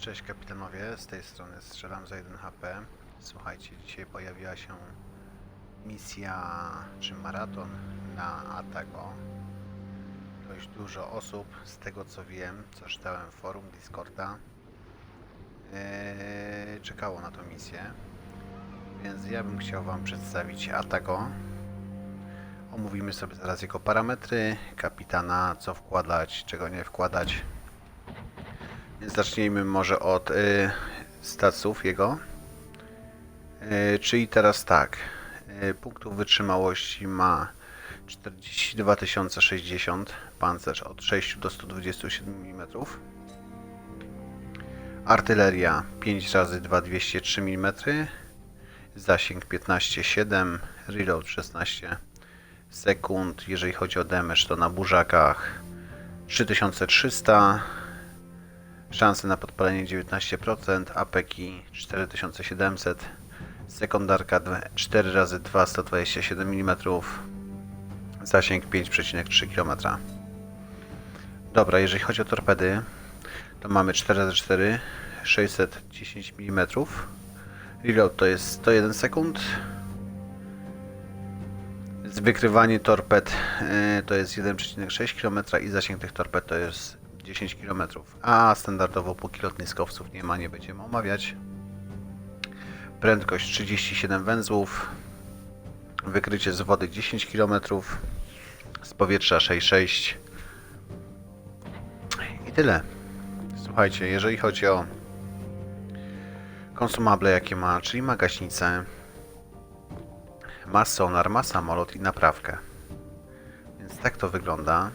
Cześć kapitanowie, z tej strony strzelam za 1 HP. Słuchajcie, dzisiaj pojawiła się misja czy maraton na Atago. Dość dużo osób, z tego co wiem, co czytałem w forum Discorda, yy, czekało na tą misję. Więc ja bym chciał Wam przedstawić Atago. Omówimy sobie zaraz jego parametry, kapitana, co wkładać, czego nie wkładać. Zacznijmy może od y, staców jego. Y, czyli teraz tak. Y, punktów wytrzymałości ma 42 060, pancerz od 6 do 127 mm. Artyleria 5 razy 2 203 mm. Zasięg 15,7, reload 16 sekund. Jeżeli chodzi o damage, to na burzakach 3300, Szanse na podpalenie 19%, apeki 4700, sekundarka 4 razy 2 127 mm, zasięg 5,3 km. Dobra, jeżeli chodzi o torpedy, to mamy 4 razy 4 610 mm. Reload to jest 101 sekund. Wykrywanie torped y, to jest 1,6 km i zasięg tych torped to jest 10 km. A standardowo póki lotniskowców nie ma, nie będziemy omawiać. Prędkość 37 węzłów. Wykrycie z wody 10 km. Z powietrza 6,6. I tyle. Słuchajcie, jeżeli chodzi o konsumable jakie ma, czyli ma gaśnicę, ma sonar, ma samolot i naprawkę. Więc tak to wygląda.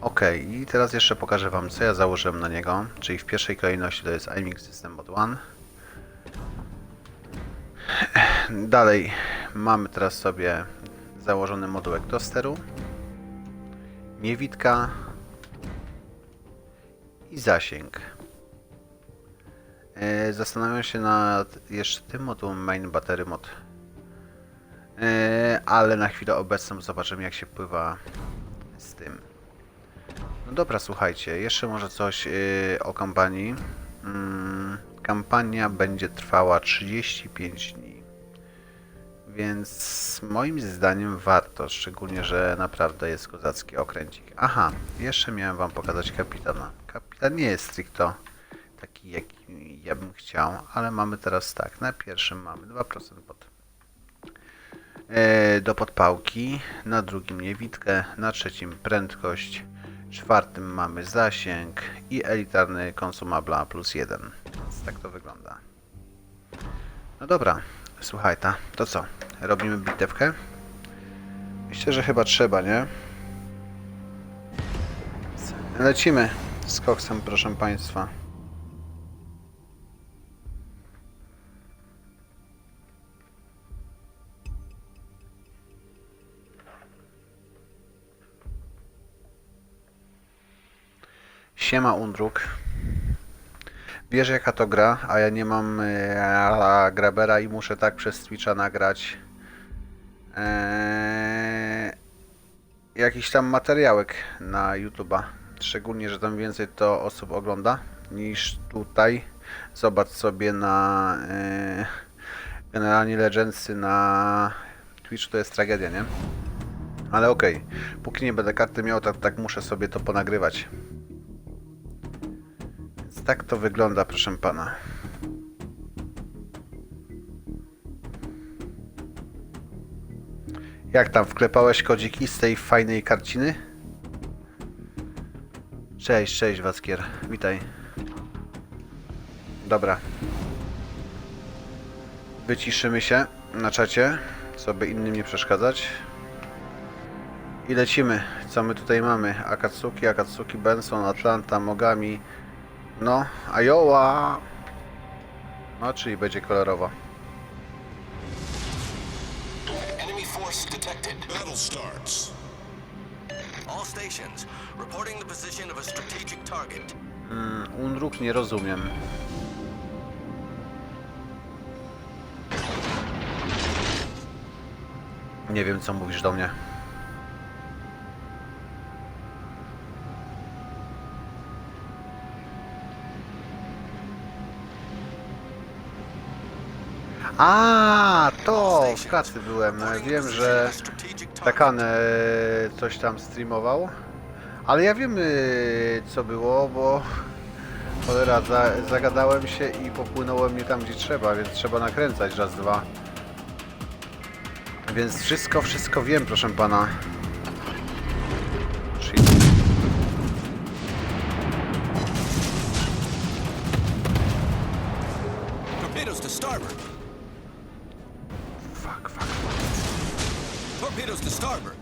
Ok, i teraz jeszcze pokażę Wam, co ja założyłem na niego. Czyli w pierwszej kolejności to jest iMix System Mod 1. Dalej mamy teraz sobie założony modułek do steru, i zasięg. E, Zastanawiam się nad jeszcze tym modułem Main Battery Mod, E, ale na chwilę obecną zobaczymy jak się pływa z tym. No dobra, słuchajcie, jeszcze może coś yy, o kampanii. Mm, kampania będzie trwała 35 dni. Więc moim zdaniem warto, szczególnie, że naprawdę jest kozacki okręcik. Aha, jeszcze miałem wam pokazać kapitana. Kapitan nie jest stricto taki, jaki ja bym chciał, ale mamy teraz tak, na pierwszym mamy 2% pod e, do podpałki, na drugim niewidkę, na trzecim prędkość, czwartym mamy zasięg i elitarny konsumabla plus jeden. Więc tak to wygląda. No dobra, słuchaj ta, to co? Robimy bitewkę? Myślę, że chyba trzeba, nie? Lecimy z koksem, proszę Państwa. Siema Undruk. Wiesz jaka to gra, a ja nie mam e, grabera i muszę tak przez Twitcha nagrać e, jakiś tam materiałek na YouTube'a. Szczególnie, że tam więcej to osób ogląda niż tutaj. Zobacz sobie na e, generalnie Legendsy na Twitch to jest tragedia, nie? Ale okej, póki nie będę karty miał, tak, tak muszę sobie to ponagrywać. Tak to wygląda, proszę pana. Jak tam wklepałeś kodziki z tej fajnej karciny? Cześć, cześć Wackier, witaj. Dobra. Wyciszymy się na czacie, co by innym nie przeszkadzać. I lecimy. Co my tutaj mamy? Akatsuki, Akatsuki, Benson, Atlanta, Mogami. No, Iowa. No, czyli będzie kolorowo. Enemy force detected. Battle starts. All stations, reporting the position of a strategic target. Mm, Unruk nie rozumiem. Nie wiem, co mówisz do mnie. A, to w pracy byłem. Wiem, że Takan e, coś tam streamował. Ale ja wiem, e, co było, bo cholera, za, zagadałem się i popłynąłem nie tam, gdzie trzeba, więc trzeba nakręcać raz, dwa. Więc wszystko, wszystko wiem, proszę pana. Torpedoes to starboard. Torpedoes to starboard.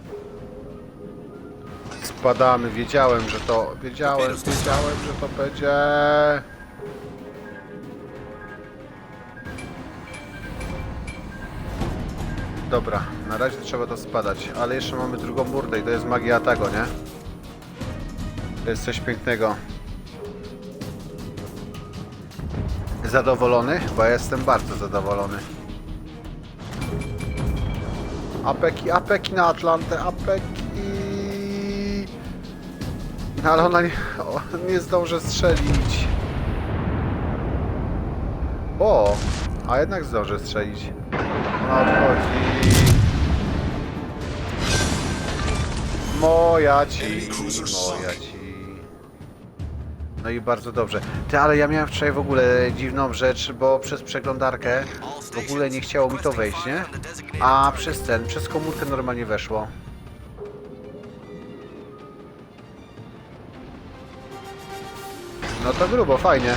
Spadamy, wiedziałem, że to... Wiedziałem, wiedziałem, że to będzie... Dobra, na razie trzeba to spadać, ale jeszcze mamy drugą burtę i to jest magia tego, nie? To jest coś pięknego. Zadowolony? Bo ja jestem bardzo zadowolony. Apeki, apeki na Atlantę, apeki. No ale ona nie, nie zdąży strzelić. O, a jednak zdąży strzelić. Ona odchodzi. Moja ci, moja ci. No i bardzo dobrze. Ty, ale ja miałem wczoraj w ogóle dziwną rzecz, bo przez przeglądarkę w ogóle nie chciało mi to wejść, nie? A przez ten, przez komórkę normalnie weszło. No to grubo, fajnie.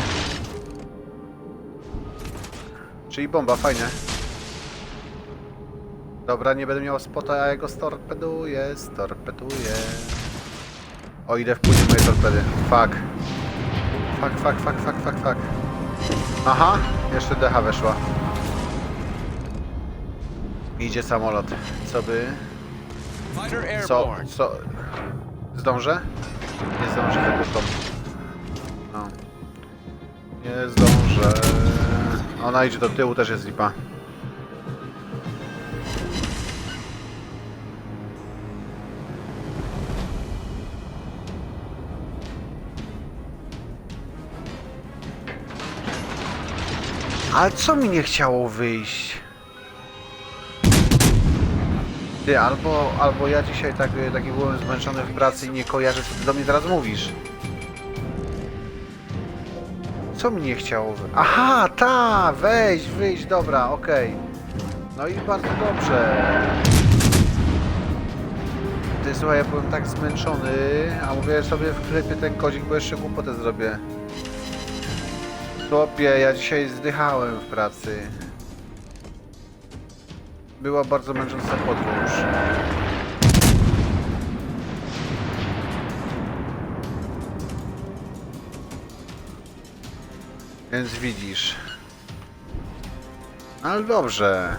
Czyli bomba, fajnie. Dobra, nie będę miał spota, ja go storpeduję, storpeduję. O, idę wpłynie moje torpedy. Fuck. Fuck, fuck, fuck, fuck, fuck, fuck. Aha, jeszcze decha weszła. Idzie samolot. Co by... Co? Co? Zdążę? Nie zdążę za krótko. No. Nie zdążę. Ona idzie do tyłu, też jest lipa. Ale co mi nie chciało wyjść? Ty, albo, albo ja dzisiaj tak, taki byłem zmęczony w pracy i nie kojarzę, co ty do mnie teraz mówisz. Co mi nie chciało. Aha, ta, weź, wyjść, dobra, okej. No i bardzo dobrze. Ty, słuchaj, ja byłem tak zmęczony, a mówię sobie w klepie ten kodzik, bo jeszcze głupotę zrobię. Chłopie, ja dzisiaj zdychałem w pracy. Była bardzo męcząca podróż. Więc widzisz. Ale dobrze.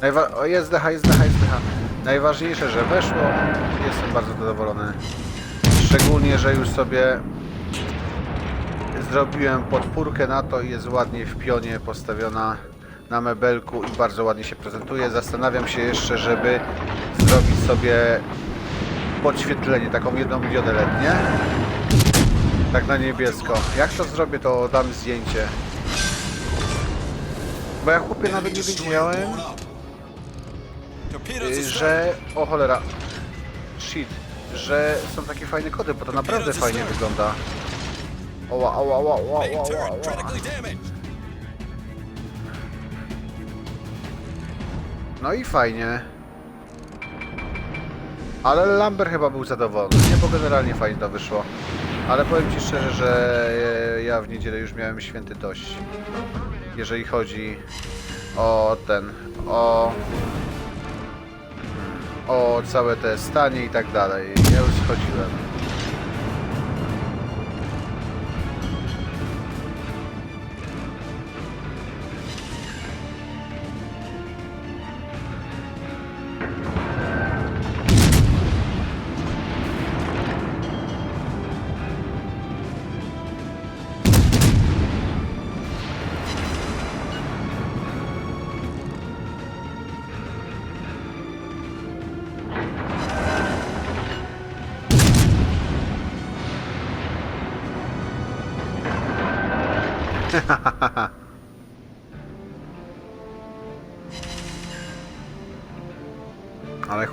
Najwa o, jest decha, jest decha, jest decha. Najważniejsze, że weszło. Jestem bardzo zadowolony. Szczególnie, że już sobie zrobiłem podpórkę na to i jest ładnie w pionie postawiona na mebelku i bardzo ładnie się prezentuje. Zastanawiam się jeszcze, żeby zrobić sobie podświetlenie, taką jedną diodę LED, nie? Tak na niebiesko. Jak to zrobię, to dam zdjęcie. Bo ja chłopie nawet nie wiedziałem, Torpedoes y, że... O cholera. Shit. Że są takie fajne kody, bo to naprawdę fajnie wygląda. Oła, oła, oła, oła, oła, oła, oła. No i fajnie. Ale Lambert chyba był zadowolony. Nie, bo generalnie fajnie to wyszło. Ale powiem Ci szczerze, że ja w niedzielę już miałem święty dość. Jeżeli chodzi o ten, o... O całe te stanie i tak dalej. Ja już schodziłem.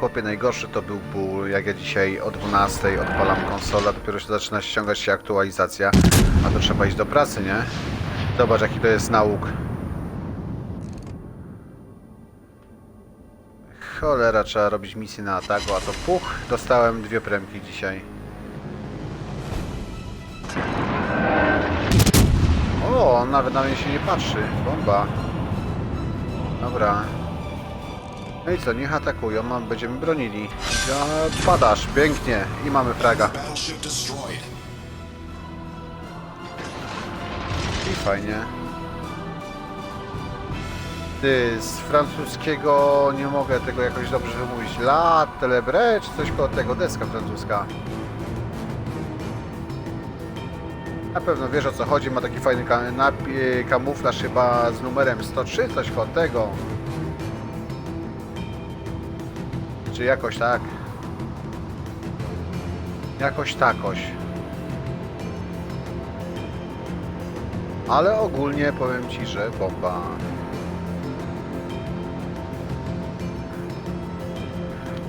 Chłopie, najgorszy to był ból, jak ja dzisiaj o 12 odpalam konsolę, dopiero się zaczyna ściągać się aktualizacja, a to trzeba iść do pracy, nie? Zobacz, jaki to jest nauk. Cholera, trzeba robić misję na ataku, a to puch, dostałem dwie premki dzisiaj. O, on nawet na mnie się nie patrzy. Bomba. Dobra. No i co, niech atakują, a będziemy bronili. Ja, padasz, pięknie. I mamy fraga. I fajnie. Ty, z francuskiego nie mogę tego jakoś dobrze wymówić. La, telebre, czy coś koło tego, deska francuska. Na pewno wiesz o co chodzi, ma taki fajny kamuflaż chyba z numerem 103, coś koło tego. Czy jakoś tak. Jakoś takoś. Ale ogólnie powiem Ci, że bomba.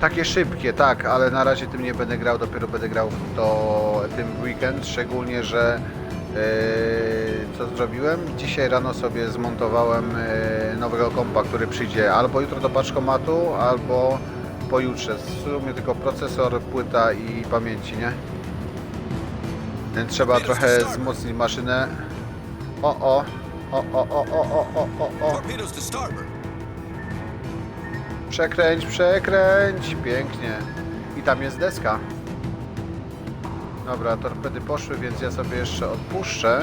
Takie szybkie, tak, ale na razie tym nie będę grał, dopiero będę grał to tym weekend, szczególnie, że e, co zrobiłem? Dzisiaj rano sobie zmontowałem e, nowego kompa, który przyjdzie albo jutro do paczkomatu, albo pojutrze. W sumie tylko procesor, płyta i pamięci, nie? Więc trzeba trochę wzmocnić maszynę. O, o, o, o, o, o, o, o, o, o. Przekręć, przekręć. Pięknie. I tam jest deska. Dobra, torpedy poszły, więc ja sobie jeszcze odpuszczę.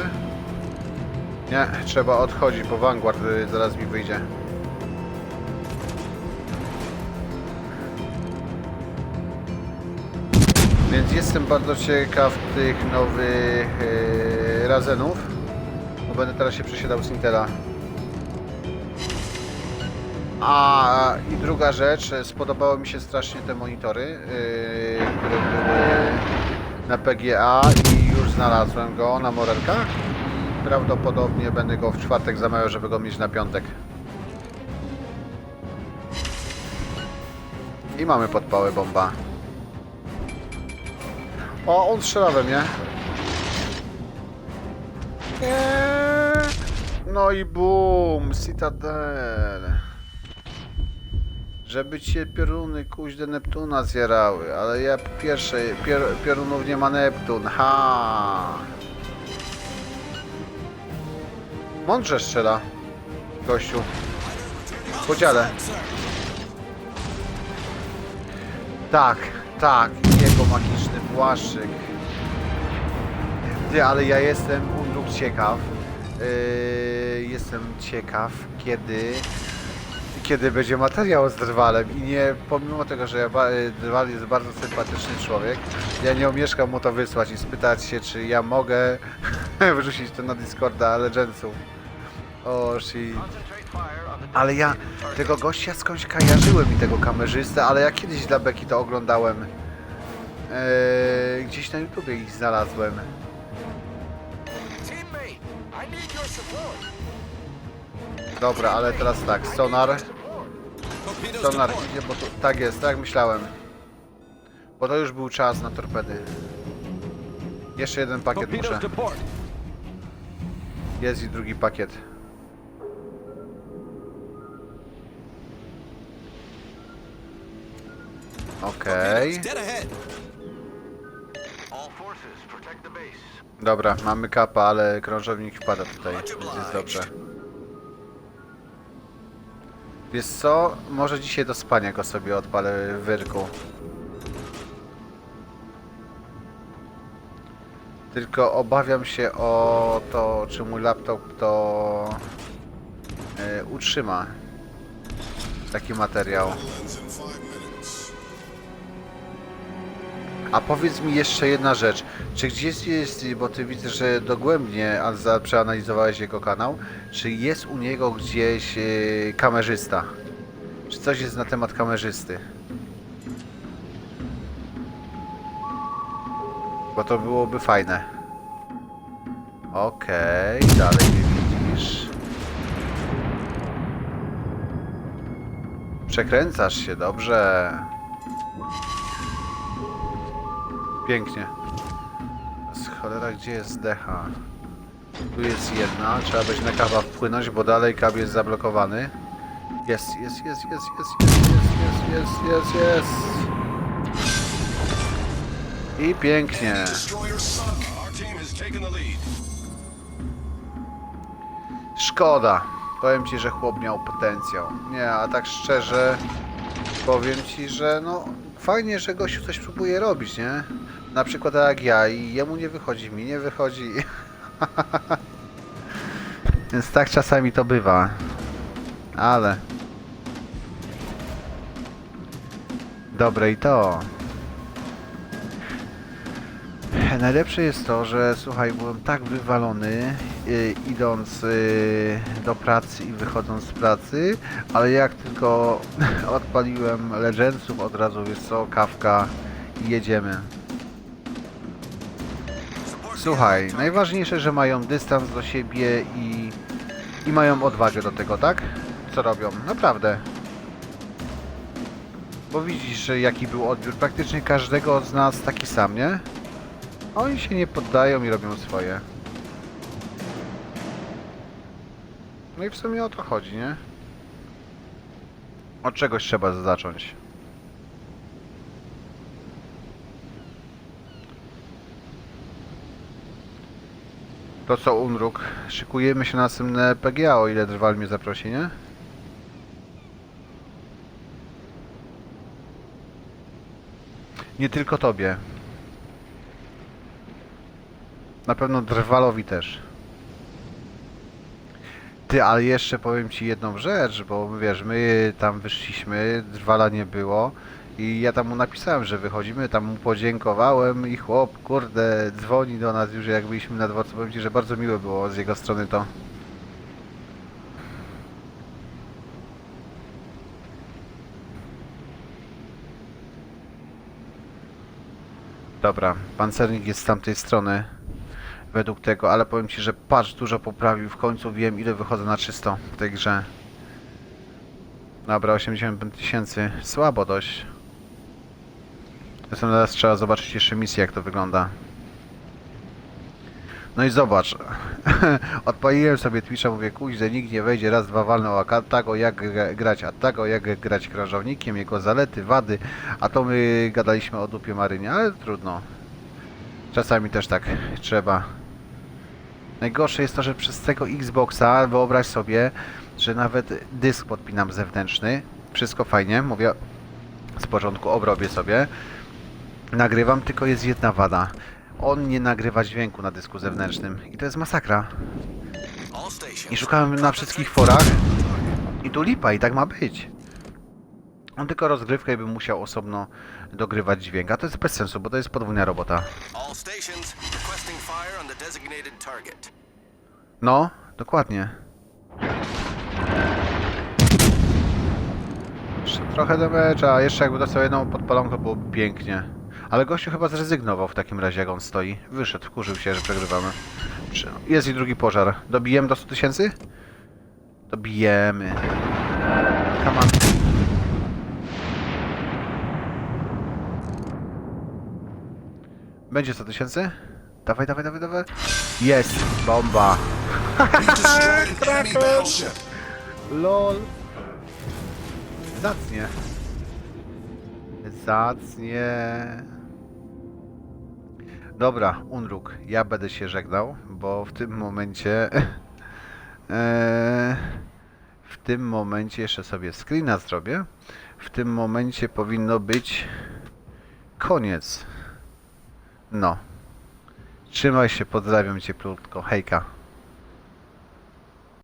Nie, trzeba odchodzić, bo Vanguard y, zaraz mi wyjdzie. Więc jestem bardzo ciekaw tych nowych yy, Razenów. Bo będę teraz się przesiadał z Intela. A i druga rzecz, e, spodobały mi się strasznie te monitory, yy, które były na PGA i już znalazłem go na Morelkach. Prawdopodobnie będę go w czwartek zamawiał, żeby go mieć na piątek. I mamy podpałę bomba. O, on strzela we mnie. Nie. No i boom, Citadel. Żeby cię pioruny kuźde Neptuna zjerały, ale ja pierwsze, pior, piorunów nie ma Neptun, ha! Mądrze strzela, gościu. W podziale. Tak, tak, jego magiczny płaszczyk. Ty, ale ja jestem undruk ciekaw. Yy, jestem ciekaw, kiedy kiedy będzie materiał z Drwalem i nie, pomimo tego, że ja, ba- Drwal jest bardzo sympatyczny człowiek, ja nie omieszkam mu to wysłać i spytać się, czy ja mogę wyrzucić to na Discorda Legendsów. O, shit. Ale ja tego gościa skądś kojarzyłem i tego kamerzystę, ale ja kiedyś dla Beki to oglądałem. Eee, gdzieś na YouTubie ich znalazłem. Dobra, ale teraz tak, sonar. Sonar idzie, bo to, tak jest, tak myślałem. Bo to już był czas na torpedy. Jeszcze jeden pakiet muszę. Jest i drugi pakiet. Okej. Dead Dobra, mamy kapa, ale krążownik wpada tutaj, więc jest dobrze. Wiesz co? Może dzisiaj do spania go sobie odpalę w wyrku. Tylko obawiam się o to, czy mój laptop to e, utrzyma taki materiał. A powiedz mi jeszcze jedna rzecz. Czy gdzieś jest, bo ty widzę, że dogłębnie przeanalizowałeś jego kanał, czy jest u niego gdzieś e, kamerzysta? Czy coś jest na temat kamerzysty? Bo to byłoby fajne. Okej, dalej nie widzisz. Przekręcasz się, dobrze. Pięknie. Z cholera, gdzie jest decha? Tu jest jedna, trzeba będzie na kawa wpłynąć, bo dalej kab jest zablokowany. Jest, jest, jest, jest, jest, jest, jest, jest, jest, jest, jest. I pięknie. Szkoda. Powiem ci, że chłop miał potencjał. Nie, a tak szczerze powiem ci, że no fajnie, że gościu coś próbuje robić, nie? Na przykład tak jak ja i jemu nie wychodzi, mi nie wychodzi. Więc tak czasami to bywa. Ale. Dobre i to. Najlepsze jest to, że słuchaj, byłem tak wywalony y, idąc y, do pracy i wychodząc z pracy, ale jak tylko odpaliłem Legendsów od razu, wiesz co, kawka i jedziemy. Słuchaj, najważniejsze, że mają dystans do siebie i, i mają odwagę do tego, tak? Co robią? Naprawdę. Bo widzisz, jaki był odbiór praktycznie każdego z nas taki sam, nie? Oni się nie poddają i robią swoje. No i w sumie o to chodzi, nie? Od czegoś trzeba zacząć. To co, Unruk? Szykujemy się na następne PGA, o ile Drwal mnie zaprosi, nie? Nie tylko tobie. Na pewno Drwalowi też. Ty, ale jeszcze powiem ci jedną rzecz, bo wiesz, my tam wyszliśmy, Drwala nie było i ja tam mu napisałem, że wychodzimy, tam mu podziękowałem i chłop, kurde, dzwoni do nas już jak byliśmy na dworcu. Powiem ci, że bardzo miłe było z jego strony to. Dobra, pancernik jest z tamtej strony według tego, ale powiem Ci, że patch dużo poprawił, w końcu wiem ile wychodzę na czysto w tej grze. Dobra, 85 tysięcy, słabo dość. Zresztą teraz trzeba zobaczyć jeszcze misję jak to wygląda. No i zobacz, odpaliłem sobie Twitcha, mówię, kuźle, nikt nie wejdzie, raz, dwa walną, a tego jak gra- grać, a tego jak grać krążownikiem, jego zalety, wady, a to my gadaliśmy o dupie Marynie, ale trudno. Czasami też tak trzeba. Najgorsze jest to, że przez tego Xboxa wyobraź sobie, że nawet dysk podpinam zewnętrzny. Wszystko fajnie, mówię z porządku, obrobię sobie. Nagrywam, tylko jest jedna wada. On nie nagrywa dźwięku na dysku zewnętrznym. I to jest masakra. I szukałem na wszystkich forach. I tu lipa, i tak ma być. On tylko rozgrywkę i by musiał osobno dogrywać dźwięk, a to jest bez sensu, bo to jest podwójna robota. No, dokładnie. Jeszcze trochę damage'a, a jeszcze jakby dostał jedną podpalonkę, było pięknie. Ale gościu chyba zrezygnował w takim razie, jak on stoi. Wyszedł, wkurzył się, że przegrywamy. Jest i drugi pożar. Dobijemy do 100 tysięcy? Dobijemy. Come on. Będzie 100 tysięcy? Dawaj, dawaj, dawaj, dawaj. Jest! Bomba! Battleship. LOL. Zacnie. Zacnie. Dobra, Unruk, ja będę się żegnał, bo w tym momencie... e, w tym momencie jeszcze sobie screena zrobię. W tym momencie powinno być koniec. No. Trzymaj się, pozdrawiam cię plutko. Hejka.